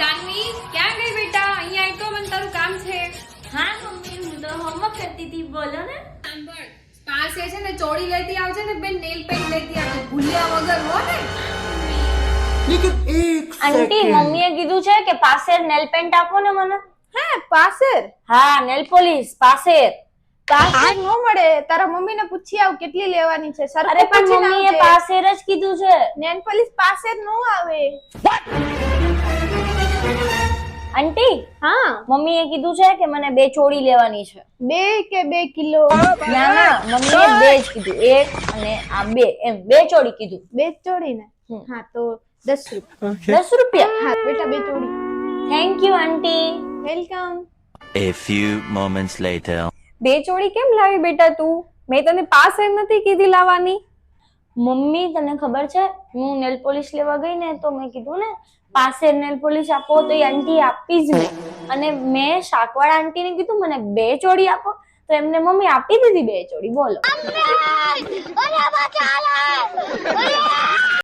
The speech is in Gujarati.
જાનવી ક્યાં ગઈ બેટા? અહીંયા આવી તો મને તારું કામ છે. હા મમ્મી હું તો હોમવર્ક કરતી હતી. બોલો ને. સાંભળ પાસે છે ને ચોડી લેતી આવજે ને બેન નેલ પેન્ટ લેતી આવજે. ભૂલ્યા વગર હો ને. આંટી મમ્મીએ કીધું છે કે પાસેર નેલ પેન્ટ આપો ને મને. હા પાસેર? હા નેલ પોલીસ પાસેર. પાસેર નો મળે. તારા મમ્મીને પૂછી આવ કેટલી લેવાની છે. સર અરે પણ મમ્મીએ પાસેર જ કીધું છે. નેલ પોલિશ પાસેર નો આવે. આંટી હા. મમ્મીએ કીધું છે કે મને બે ચોળી લેવાની છે. બે કે બે કિલો? ના ના મમ્મીએ બે જ કીધું. એક અને આ બે. એમ બે ચોડી કીધું. બે ચોળી ને? હમ. હા તો દસ રૂપિયા. દસ રૂપિયા? હા બેટા બે ચોળી. Thank you aunty welcome A few moments later. બે ચોળી કેમ લાવી બેટા તું? મેં તને પાસે નથી કીધી લાવવાની. મમ્મી, તને ખબર છે? હું નેલ પોલિશ લેવા ગઈ ને, તો મેં કીધું ને, પાસે નેલ પોલિશ આપો, તો એ આંટી આપી જ ને અને મેં શાકવાળા આંટી ને કીધું, મને બે ચોડી આપો. તો એમને મમ્મી આપી દીધી બે ચોડી બોલો.